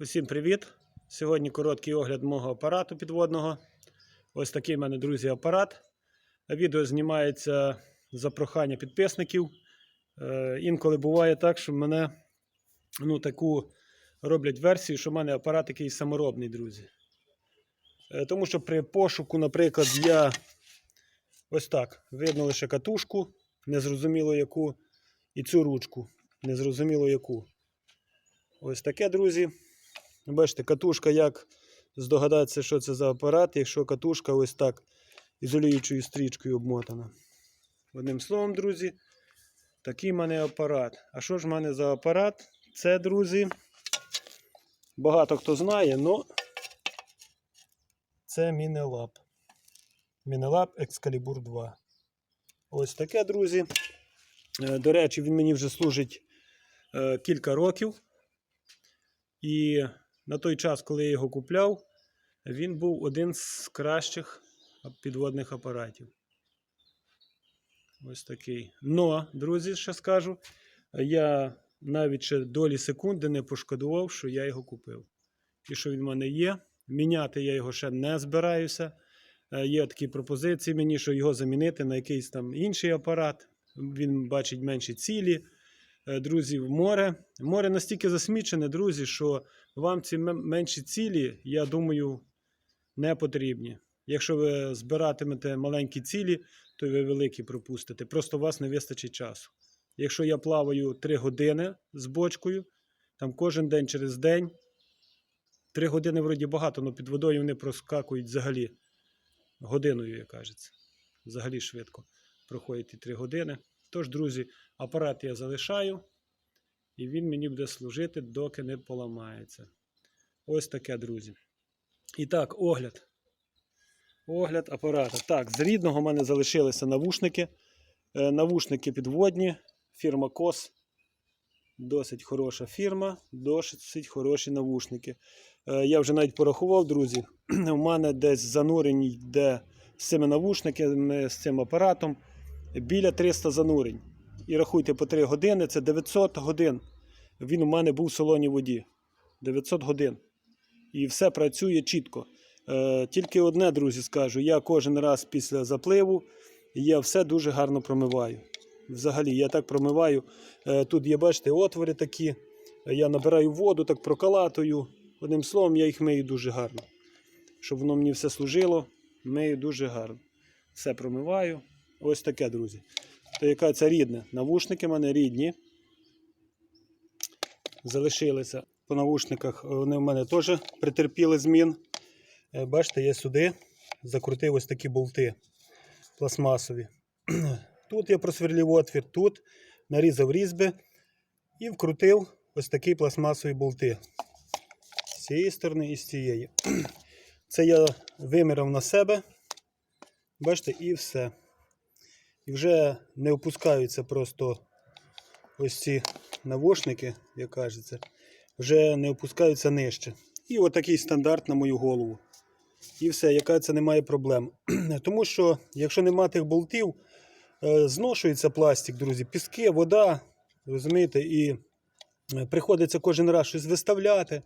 Усім привіт! Сьогодні короткий огляд мого апарату підводного. Ось такий в мене, друзі, апарат. Відео знімається за прохання підписників. Е, інколи буває так, що мене ну, таку роблять версію, що в мене апарат якийсь саморобний, друзі. Е, тому що при пошуку, наприклад, я ось так видно лише катушку, незрозуміло яку, і цю ручку, незрозуміло яку. Ось таке, друзі. Бачите, катушка, як здогадатися, що це за апарат, якщо катушка ось так ізолюючою стрічкою обмотана. Одним словом, друзі, такий в мене апарат. А що ж в мене за апарат? Це, друзі, багато хто знає, але це Мінелаб. Мінелаб Excalibur 2. Ось таке, друзі. Е, До речі, він мені вже служить е, кілька років. І на той час, коли я його купляв, він був один з кращих підводних апаратів. Ось такий. Но, друзі, ще скажу, я навіть ще долі секунди не пошкодував, що я його купив. І що він в мене є. Міняти я його ще не збираюся. Е, Є такі пропозиції мені, що його замінити на якийсь там інший апарат. Він бачить менші цілі. Е, Друзі, в море. Море настільки засмічене, друзі, що вам ці менші цілі, я думаю, не потрібні. Якщо ви збиратимете маленькі цілі, то ви великі пропустите. Просто у вас не вистачить часу. Якщо я плаваю 3 години з бочкою, там кожен день через день, 3 години вроді багато, але під водою вони проскакують взагалі годиною, як кажеться. Взагалі швидко проходять і 3 години. Тож, друзі, апарат я залишаю, і він мені буде служити, доки не поламається. Ось таке, друзі. І так, огляд. Огляд апарата. Так, з рідного в мене залишилися навушники. Е, навушники підводні, фірма COS. Досить хороша фірма, досить хороші навушники. Е, Я вже навіть порахував, друзі. У мене десь занурень йде з цими навушниками, з цим апаратом біля 300 занурень. І рахуйте по 3 години, це 900 годин. Він у мене був в солоній воді. 900 годин. І все працює чітко. Е, тільки одне, друзі, скажу: я кожен раз після запливу я все дуже гарно промиваю. Взагалі, я так промиваю. Е, тут є, бачите, отвори такі. Я набираю воду, так прокалатую. Одним словом, я їх мию дуже гарно. Щоб воно мені все служило, мию дуже гарно. Все промиваю. Ось таке, друзі. То яка це рідне? Навушники в мене рідні. Залишилися по навушниках. Вони в мене теж претерпіли змін. Е, Бачите, я сюди закрутив ось такі болти пластмасові. Тут я просверлив отвір, тут нарізав різьби і вкрутив ось такі пластмасові болти. З цієї сторони і з цієї. Це я виміряв на себе. Бачите, і все. І вже не опускаються просто ось ці навушники, як кажеться, вже не опускаються нижче. І отакий стандарт на мою голову. І все, яка це немає проблем. Тому що, якщо нема тих болтів, е, зношується пластик, друзі, піски, вода, розумієте, і е, приходиться кожен раз щось виставляти.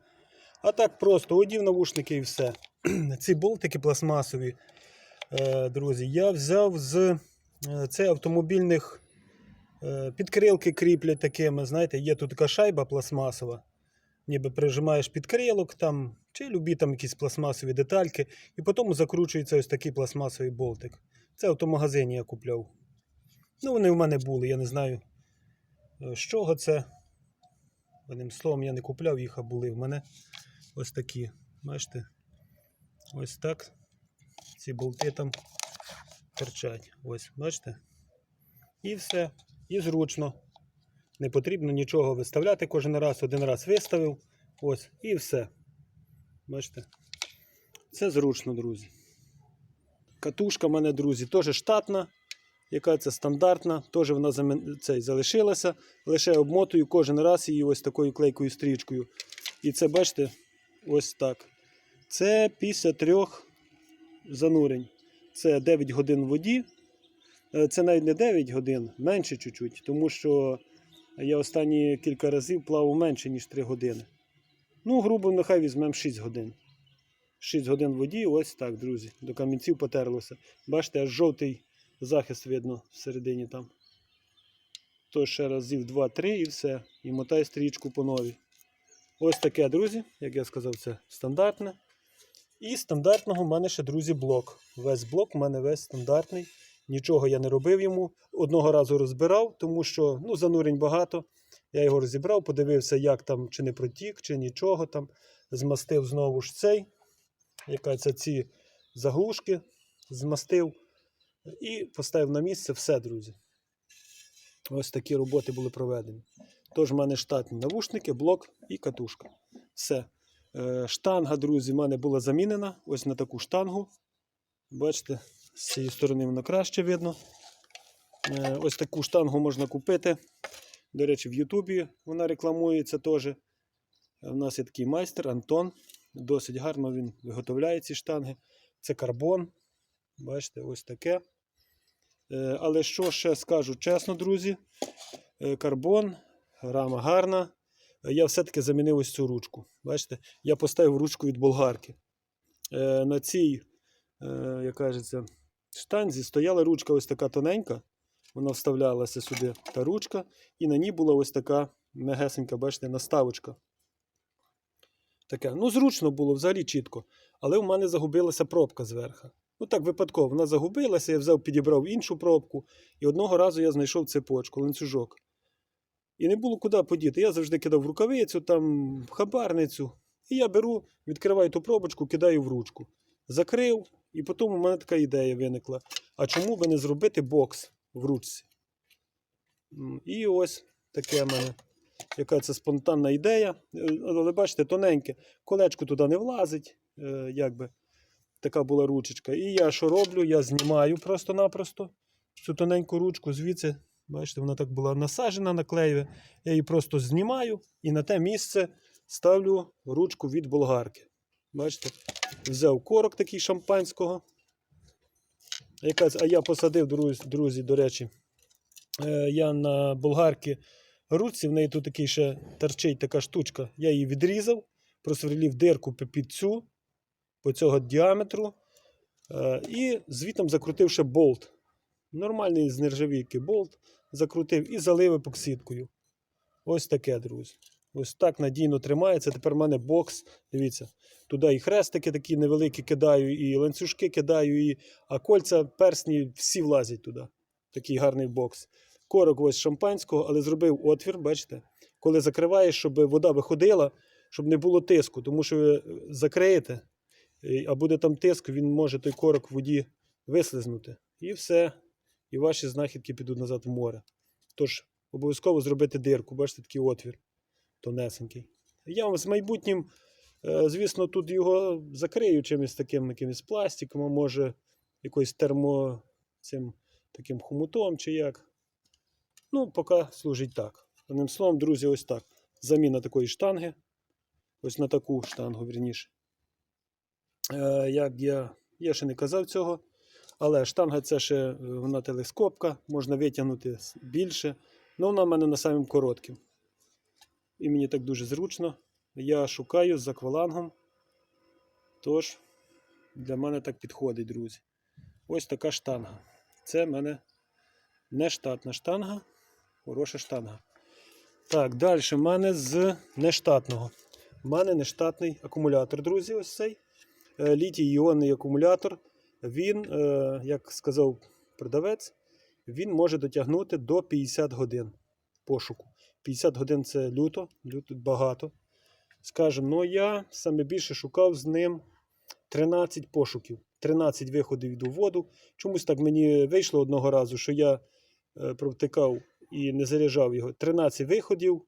А так просто одів навушники і все. Ці болтики пластмасові, е, друзі, я взяв з це автомобільних е, підкрилки кріплять такими. Знаєте, є тут така шайба пластмасова. Ніби прижимаєш підкрилок там, чи любі там якісь пластмасові детальки, і потім закручується ось такий пластмасовий болтик. Це в автомагазині я купляв. Ну, вони в мене були, я не знаю, е, з чого це. Одним словом, я не купляв їх, а були в мене ось такі. Бачите? Ось так. Ці болти там торчать. Ось, бачите? І все. І зручно. Не потрібно нічого виставляти кожен раз. Один раз виставив. Ось, і все. Бачите? Це зручно, друзі. Катушка в мене, друзі, теж штатна. Яка це стандартна, теж вона цей, залишилася. Лише обмотую кожен раз її ось такою клейкою стрічкою. І це, бачите, ось так. Це після трьох занурень. Це 9 годин в воді. Е, Це навіть не 9 годин, менше чуть-чуть, тому що я останні кілька разів плавав менше, ніж 3 години. Ну, грубо, нехай візьмемо 6 годин. 6 годин в воді, ось так, друзі. До камінців потерлося. Бачите, аж жовтий захист видно всередині там. То ще разів 2-3 і все. І мотай стрічку по новій. Ось таке, друзі, як я сказав, це стандартне. І стандартного в мене ще, друзі, блок. Весь блок в мене весь стандартний. Нічого я не робив йому. Одного разу розбирав, тому що ну, занурень багато. Я його розібрав, подивився, як там, чи не протік, чи нічого там. Змастив знову ж цей. Яка це ці заглушки змастив. І поставив на місце все, друзі. Ось такі роботи були проведені. Тож в мене штатні навушники, блок і катушка. Все. Е, Штанга, друзі, в мене була замінена. Ось на таку штангу. Бачите, з цієї сторони воно краще видно. Е, Ось таку штангу можна купити. До речі, в Ютубі вона рекламується теж. У нас є такий майстер Антон. Досить гарно він виготовляє ці штанги. Це карбон. Бачите, ось таке. Е, Але що ще скажу чесно, друзі, карбон, рама гарна. Я все-таки замінив ось цю ручку. Бачите, я поставив ручку від болгарки. Е, На цій, е, як кажеться, штанзі стояла ручка ось така тоненька. Вона вставлялася сюди та ручка, і на ній була ось така мегесенька, бачите, наставочка. Таке. Ну, зручно було, взагалі чітко. Але в мене загубилася пробка зверху. Ну так, випадково, вона загубилася, я взяв, підібрав іншу пробку, і одного разу я знайшов цепочку, ланцюжок. І не було куди подіти. Я завжди кидав рукавицю, там, хабарницю. І я беру, відкриваю ту пробочку, кидаю в ручку. Закрив, і потім у мене така ідея виникла. А чому би не зробити бокс в ручці? І ось таке в мене. Яка це спонтанна ідея. Е, Але бачите, тоненьке, колечко туди не влазить. е, Якби. Така була ручечка. І я що роблю? Я знімаю просто-напросто цю тоненьку ручку звідси. Бачите, вона так була насаджена на клеєві. Я її просто знімаю і на те місце ставлю ручку від болгарки. Бачите, взяв корок такий шампанського. А я посадив, друзі, до речі, е, я на болгарки ручці, в неї тут такий ще торчить така штучка. Я її відрізав, просверлив дирку під цю, по цього діаметру. е, І звітом закрутив ще болт. Нормальний з нержавійки болт закрутив і залив епоксидкою. Ось таке, друзі. Ось так надійно тримається. Тепер в мене бокс. Дивіться, туди і хрестики такі невеликі кидаю, і ланцюжки кидаю, і... а кольця, персні всі влазять туди. Такий гарний бокс. Корок ось шампанського, але зробив отвір, бачите? Коли закриваєш, щоб вода виходила, щоб не було тиску, тому що ви закриєте, а буде там тиск, він може той корок в воді вислизнути. І все. І ваші знахідки підуть назад в море. Тож, обов'язково зробити дирку, бачите, такий отвір тонесенький. Я вам з майбутнім, е, звісно, тут його закрию чимось таким якимось пластиком, а може якоюсь термо цим таким хомутом чи як. Ну, поки служить так. Одним словом, друзі, ось так. Заміна такої штанги. Ось на таку штангу, вірніше. Е, як я, я ще не казав цього. Але штанга це ще е, вона телескопка, можна витягнути більше. Ну, вона в мене на самим коротким. І мені так дуже зручно. Я шукаю з аквалангом. Тож, для мене так підходить, друзі. Ось така штанга. Це в мене не штатна штанга, хороша штанга. Так, далі в мене з нештатного. У мене нештатний акумулятор, друзі, ось цей. Е, Літій іонний акумулятор. Він, е, як сказав продавець, він може дотягнути до 50 годин пошуку. 50 годин це люто, люто багато. Скажем, ну я саме більше шукав з ним 13 пошуків, 13 виходів йду в воду. Чомусь так мені вийшло одного разу, що я е, провтикав і не заряджав його. 13 виходів.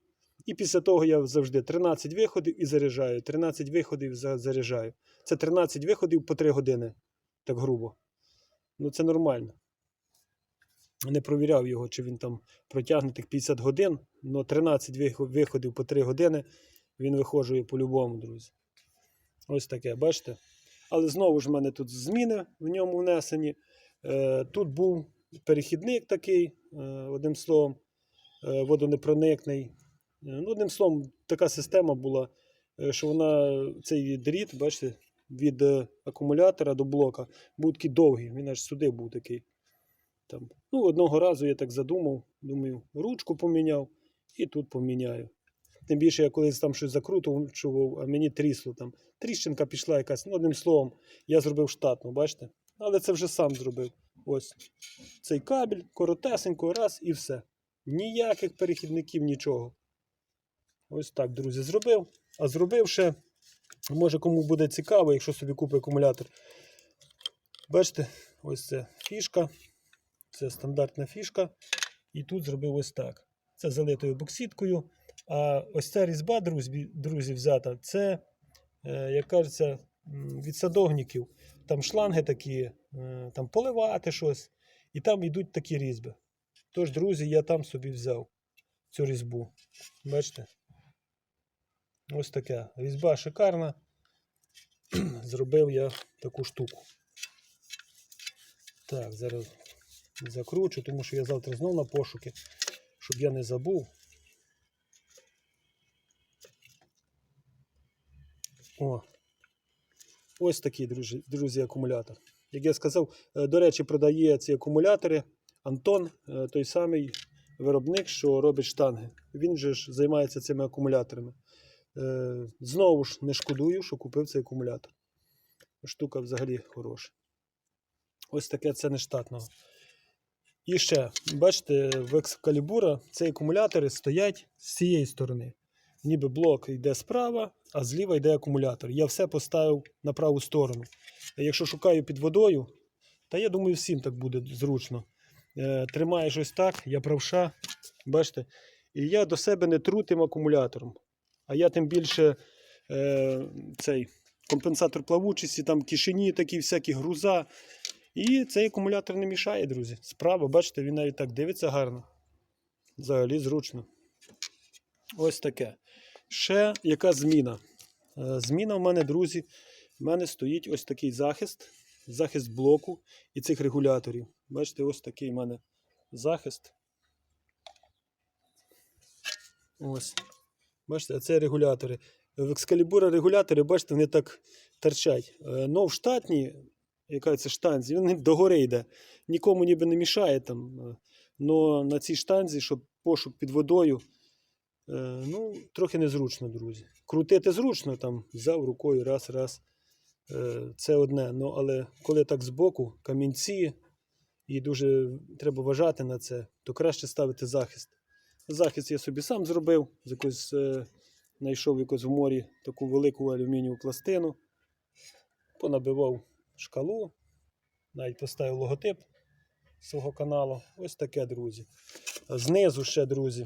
І після того я завжди 13 виходів і заряджаю. 13 виходів заряджаю. Це 13 виходів по 3 години. Так грубо. Ну це нормально. Не провіряв його, чи він там протягне тих 50 годин, але 13 виходів по 3 години він виходжує по-любому, друзі. Ось таке, бачите? Але знову ж в мене тут зміни в ньому внесені. Е, тут був перехідник такий, е, одним словом, е, водонепроникний. Ну, одним словом, така система була. що вона цей дріт, бачите, від е, акумулятора до блока був такий довгий. Він аж сюди був такий. Там. Ну, одного разу я так задумав, думаю, ручку поміняв і тут поміняю. Тим більше я колись там щось закручував, а мені трісло там. Тріщинка пішла якась. Ну, одним словом, я зробив штатну, бачите? Але це вже сам зробив. Ось цей кабель, коротесенько, раз і все. Ніяких перехідників, нічого. Ось так, друзі, зробив. А зробив ще, може кому буде цікаво, якщо собі купить акумулятор. Бачите, ось це фішка. Це стандартна фішка. І тут зробив ось так. Це залитою боксіткою. А ось ця різьба, друзі, друзі взята, це, е, як кажеться, від садовників. Там шланги такі, е, там поливати щось. І там йдуть такі різьби. Тож, друзі, я там собі взяв цю різьбу. Бачите? Ось така. Різьба шикарна. Зробив я таку штуку. Так, зараз закручу, тому що я завтра знов на пошуки, щоб я не забув. О, ось такий, друзі, друзі, акумулятор. Як я сказав, е, до речі, продає ці акумулятори Антон, е, той самий виробник, що робить штанги. Він же ж займається цими акумуляторами. Е, Знову ж не шкодую, що купив цей акумулятор. Штука взагалі хороша. Ось таке це нештатного. І ще, бачите, в екскалібура ці акумулятори стоять з цієї сторони. Ніби блок йде справа, а зліва йде акумулятор. Я все поставив на праву сторону. Якщо шукаю під водою, та я думаю, всім так буде зручно. Е, тримаєш ось так, я правша, бачите, і я до себе не тру тим акумулятором. А я тим більше е, цей компенсатор плавучості, там кишені, такі всякі груза. І цей акумулятор не мішає, друзі. Справа, бачите, він навіть так дивиться гарно. Взагалі зручно. Ось таке. Ще яка зміна? Е, Зміна в мене, друзі, в мене стоїть ось такий захист. Захист блоку і цих регуляторів. Бачите, ось такий в мене захист. Ось. Бачите, це регулятори. В екскалібура регулятори, бачите, вони так торчать. Е, Но в штатні, яка це штанзі, він догори йде. Нікому ніби не мішає там. е, Но на цій штанзі, щоб пошук під водою, е, ну, трохи незручно, друзі. Крутити зручно, там, взяв рукою раз, раз. Це одне. Ну, але коли так збоку, камінці, і дуже треба вважати на це, то краще ставити захист. Захист я собі сам зробив, з якось, е, знайшов якось в морі таку велику алюмінієву пластину, понабивав шкалу, навіть поставив логотип свого каналу. Ось таке, друзі. Знизу ще, друзі.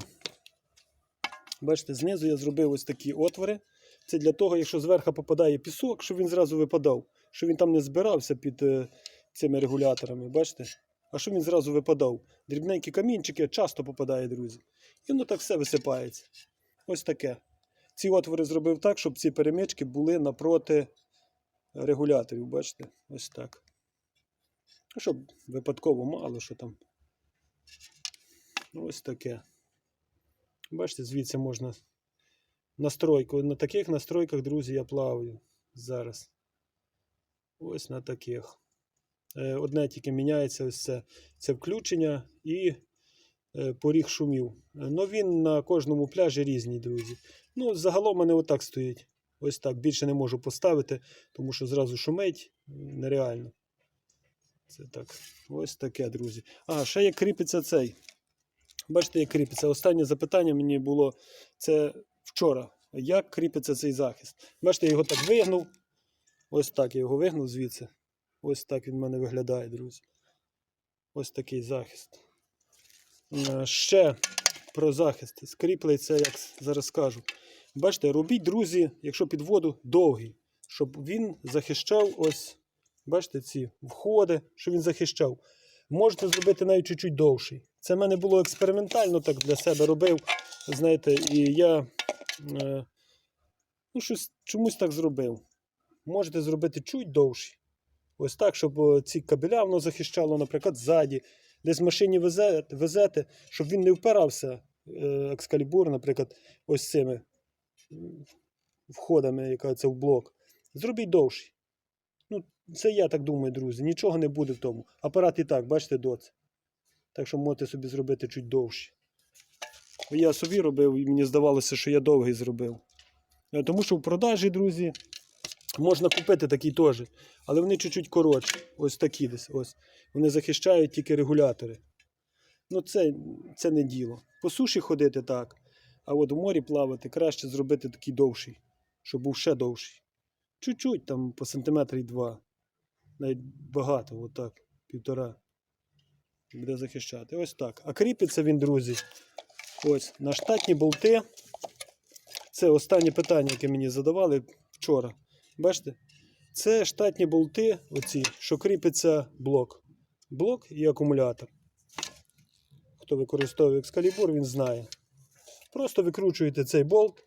Бачите, знизу я зробив ось такі отвори. Це для того, якщо зверху попадає пісок, щоб він зразу випадав, щоб він там не збирався під е, цими регуляторами. Бачите? А щоб він зразу випадав. Дрібненькі камінчики часто попадає, друзі. І воно так все висипається. Ось таке. Ці отвори зробив так, щоб ці перемички були напроти регуляторів. Бачите? Ось так. Ну, Щоб випадково мало що там. Ось таке. Бачите, звідси можна настройку. На таких настройках, друзі, я плаваю зараз. Ось на таких. Е, Одне тільки міняється ось це, це включення і е, поріг шумів. Ну він на кожному пляжі різний, друзі. Ну, загалом мене отак стоїть. Ось так. Більше не можу поставити, тому що зразу шумить нереально. Це так. Ось таке, друзі. А, ще як кріпиться цей. Бачите, як кріпиться. Останнє запитання мені було це вчора. Як кріпиться цей захист? Бачите, я його так вигнув. Ось так я його вигнув звідси. Ось так він в мене виглядає, друзі. Ось такий захист. Е, Ще про захист. Скріплюється, як зараз скажу. Бачите, робіть, друзі, якщо під воду довгий, щоб він захищав ось, бачите, ці входи, щоб він захищав. Можете зробити навіть чуть-чуть довший. Це в мене було експериментально, так для себе робив. Знаєте, і я е, ну, щось чомусь так зробив. Можете зробити чуть довший. Ось так, щоб е, ці кабеля воно захищало, наприклад, ззаді. Десь в машині везете, везете, щоб він не впирався, е, екскалібур, наприклад, ось цими входами, яка це в блок. Зробіть довший. Ну, це я так думаю, друзі. Нічого не буде в тому. Апарат і так, бачите, доц. Так що можете собі зробити чуть довший. Бо Я собі робив, і мені здавалося, що я довгий зробив. Е, Тому що в продажі, друзі, можна купити такі теж. Але вони чуть-чуть коротші. Ось такі десь. Ось. Вони захищають тільки регулятори. Ну, це, це не діло. По суші ходити так. А от в морі плавати краще зробити такий довший, щоб був ще довший. Чуть-чуть, там по сантиметрі два. Навіть багато, отак, півтора. Буде захищати. Ось так. А кріпиться він, друзі, ось на штатні болти. Це останнє питання, яке мені задавали вчора. Бачите? Це штатні болти, оці, що кріпиться блок. Блок і акумулятор. Хто використовує екскалібур, він знає. Просто викручуєте цей болт,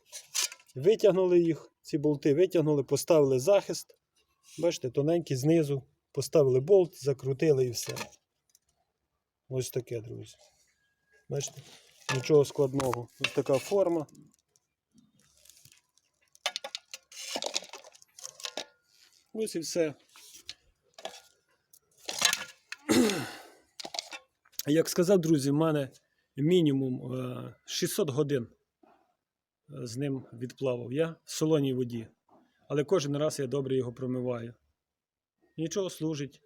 витягнули їх, ці болти витягнули, поставили захист. Бачите, тоненький знизу. Поставили болт, закрутили і все. Ось таке, друзі. Бачите? Нічого складного. Ось така форма. Ось і все. Як сказав, друзі, в мене мінімум е, 600 годин е, з ним відплавав я в солоній воді. Але кожен раз я добре його промиваю. Нічого служить.